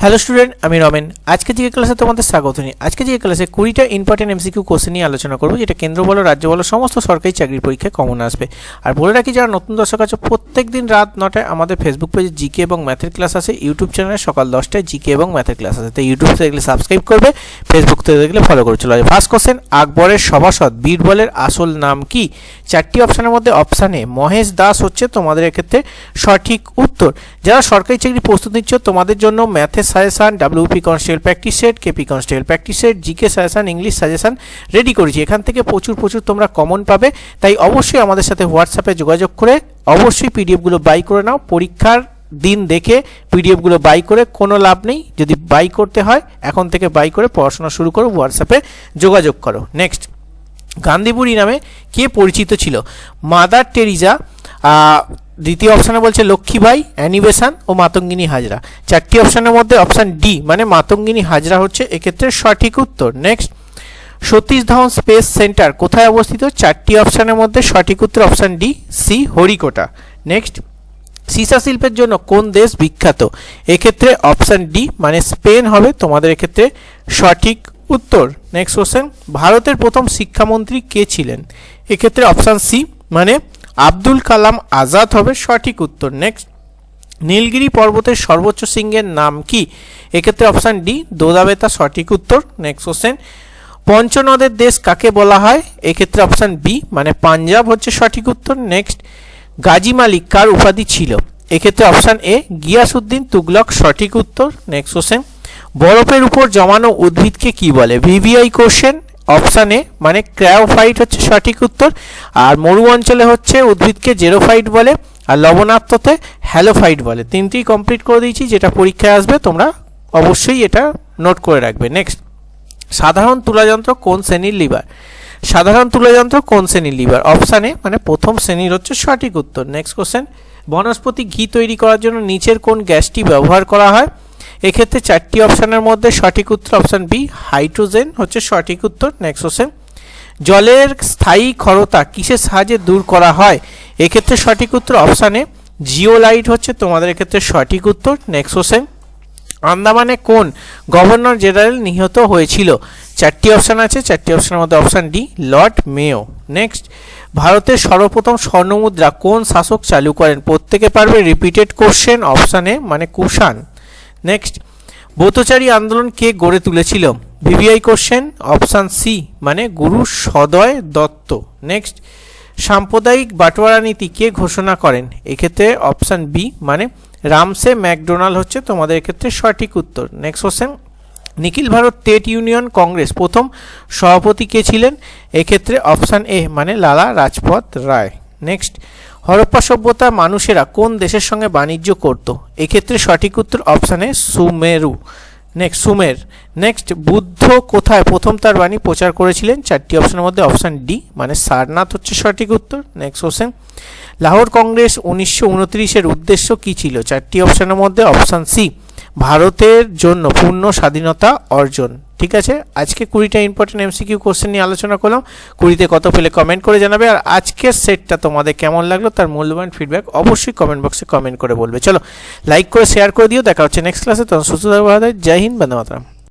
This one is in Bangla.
হ্যালো স্টুডেন্ট আমি রমেন। আজকে যে ক্লাসে তোমাদের স্বাগত নিই আজকে যে ক্লাসে কুড়িটা ইম্পর্টেন্ট এমসিকিউ কোশ্চেন নিয়ে আলোচনা করব, যেটা কেন্দ্র বলো, রাজ্য বলো, সমস্ত সরকারি চাকরির পরীক্ষায় কমন আসবে। আর বলে রাখি, যারা নতুন দর্শক আছে প্রত্যেক দিন রাত নটায় আমাদের ফেসবুক পেজে জিকে এবং ম্যাথের ক্লাস আছে ইউটিউব চ্যানেলে সকাল দশটায় জিকে এবং ম্যাথের ক্লাস আছে তাই ইউটিউব দেখলে সাবস্ক্রাইব করবে ফেসবুক থেকে দেখলে ফলো করে। চলো ফার্স্ট কোশ্চেন আকবরের সভাসদ বীরবলের আসল নাম কি? চারটি অপশানের মধ্যে অপশান মহেশ দাস হচ্ছে তোমাদের এক্ষেত্রে সঠিক উত্তর। যারা সরকারি চাকরি প্রস্তুত নিচ্ছ, তোমাদের জন্য ম্যাথের suggestion WP constable practice set KP constable practice set GK suggestion English suggestion ready করেছি। এখান থেকে প্রচুর প্রচুর তোমরা কমন পাবে। তাই অবশ্যই আমাদের সাথে হোয়াটসঅ্যাপে যোগাযোগ করে অবশ্যই পিডিএফগুলো বাই করে নাও। পরীক্ষার দিন দেখে পিডিএফগুলো বাই করে কোনো লাভ নেই। যদি বাই করতে হয়, এখন থেকে বাই করে পড়াশোনা শুরু করো হোয়াটসঅ্যাপে যোগাযোগ করো। নেক্সট গান্ধীবুড়ি নামে কে পরিচিত ছিল? মাদার টেরিজা দ্বিতীয় অপশানে বলছে লক্ষ্মীবাই অ্যানিবেশন ও মাতঙ্গিনী হাজরা। চারটি অপশানের মধ্যে অপশান ডি মানে মাতঙ্গিনী হাজরা হচ্ছে এক্ষেত্রে সঠিক উত্তর। Next, Satish Dhawan space centre কোথায় অবস্থিত? চারটি অপশানের মধ্যে সঠিক উত্তর option D, Sriharikota. Next, সীসা শিল্পের জন্য কোন দেশ বিখ্যাত? এক্ষেত্রে অপশান ডি মানে স্পেন হবে তোমাদের এক্ষেত্রে সঠিক উত্তর। নেক্সট কোশ্চেন, ভারতের প্রথম শিক্ষামন্ত্রী কে ছিলেন? এক্ষেত্রে অপশান সি মানে আব্দুল কালাম আজাদ হবে সঠিক উত্তর। নেক্সট নীলগিরি পর্বতের সর্বোচ্চ শৃঙ্গের নাম কি? এক্ষেত্রে অপশান ডি দোদাবেতা সঠিক উত্তর। নেক্সট কোশ্চেন পঞ্চনদের দেশ কাকে বলা হয়? এক্ষেত্রে অপশান বি মানে পাঞ্জাব হচ্ছে সঠিক উত্তর। নেক্সট গাজী মালিক কার উপাধি ছিল? এক্ষেত্রে অপশান এ গিয়াসউদ্দিন তুগলক সঠিক উত্তর। নেক্সট কোশ্চেন বরফের উপর জমানো উদ্ভিদকে কি বলে? ভিভিআই কোশ্চেন অপশান এ মানে ক্রায়োফাইট হচ্ছে সঠিক উত্তর, আর মরু অঞ্চলে হচ্ছে উদ্ভিদকে জেরোফাইট বলে, আর লবণাক্ততে হ্যালোফাইট বলে। তিনটি কমপ্লিট করে দিয়েছি, যেটা পরীক্ষায় আসবে, তোমরা অবশ্যই এটা নোট করে রাখবে। নেক্সট সাধারণ তুলাযন্ত্র কোন শ্রেণির লিভার? সাধারণ তুলাযন্ত্র কোন শ্রেণির লিভার? অপশানে মানে প্রথম শ্রেণির হচ্ছে সঠিক উত্তর। নেক্সট কোশ্চেন বনস্পতি ঘি তৈরি করার জন্য নিচের কোন গ্যাসটি ব্যবহার করা হয়? এক্ষেত্রে চারটি অপশানের মধ্যে সঠিক উত্তর অপশান বি, হাইড্রোজেন হচ্ছে সঠিক উত্তর নেক্সট কোশ্চেন জলের স্থায়ী ক্ষরতা কিসের সাহায্যে দূর করা হয়? এক্ষেত্রে সঠিক উত্তর অপশানে জিওলাইট হচ্ছে তোমাদের এক্ষেত্রে সঠিক উত্তর নেক্সট কোশ্চেন আন্দামানে কোন গভর্নর জেনারেল নিহত হয়েছিল? চারটি অপশান আছে, চারটি অপশানের মধ্যে option D, Lord Mayo next, ভারতের সর্বপ্রথম স্বর্ণমুদ্রা কোন শাসক চালু করেন? প্রত্যেকে পারবে রিপিটেড কোশ্চেন অপশানে মানে কুষাণ। নেক্সট ব্রতচারী আন্দোলন কে গড়ে তুলেছিল? ভিভিআই কোশ্চেন অপশান সি মানে গুরু সদয় দত্ত। নেক্সট সাম্প্রদায়িক বাটোয়ারা নীতি কে ঘোষণা করেন? এক্ষেত্রে অপশান বি মানে রামসে ম্যাকডোনাল্ড হচ্ছে তোমাদের এক্ষেত্রে সঠিক উত্তর। নেক্সট কোশ্চেন নিখিল ভারত ট্রেড ইউনিয়ন কংগ্রেস প্রথম সভাপতি কে ছিলেন? এক্ষেত্রে অপশান এ মানে লালা রাজপথ রায়। নেক্সট হরপ্পা সভ্যতার মানুষেরা কোন দেশের সঙ্গে বাণিজ্য করত? এক্ষেত্রে সঠিক উত্তর অপশানে সুমেরু। নেক্সট সুমের। নেক্সট বুদ্ধ কোথায় প্রথম তার বাণী প্রচার করেছিলেন? চারটি অপশানের মধ্যে অপশান ডি মানে সারনাথ হচ্ছে সঠিক উত্তর। নেক্সট কোশ্চেন লাহোর কংগ্রেস উনিশশো উনত্রিশের উদ্দেশ্য কী ছিল? চারটি অপশানের মধ্যে অপশান সি ভারতের জন্য পূর্ণ স্বাধীনতা অর্জন। ঠিক আছে? আজকে কুড়িটা ইম্পর্টেন্ট এমসিকিউ কোশ্চেন নিয়ে আলোচনা করলাম। কুড়িতে কত পেলে কমেন্ট করে জানাবে। আর আজকের সেটটা তোমাদের কেমন লাগল তার মূল্যবান ফিডব্যাক অবশ্যই কমেন্ট বক্সে কমেন্ট করে বলবে। চলো লাইক করে শেয়ার করে দিও। দেখা হচ্ছে নেক্সট ক্লাসে তখন সুস্থ থাকবে জয় হিন্দ, বন্দে মাতরম।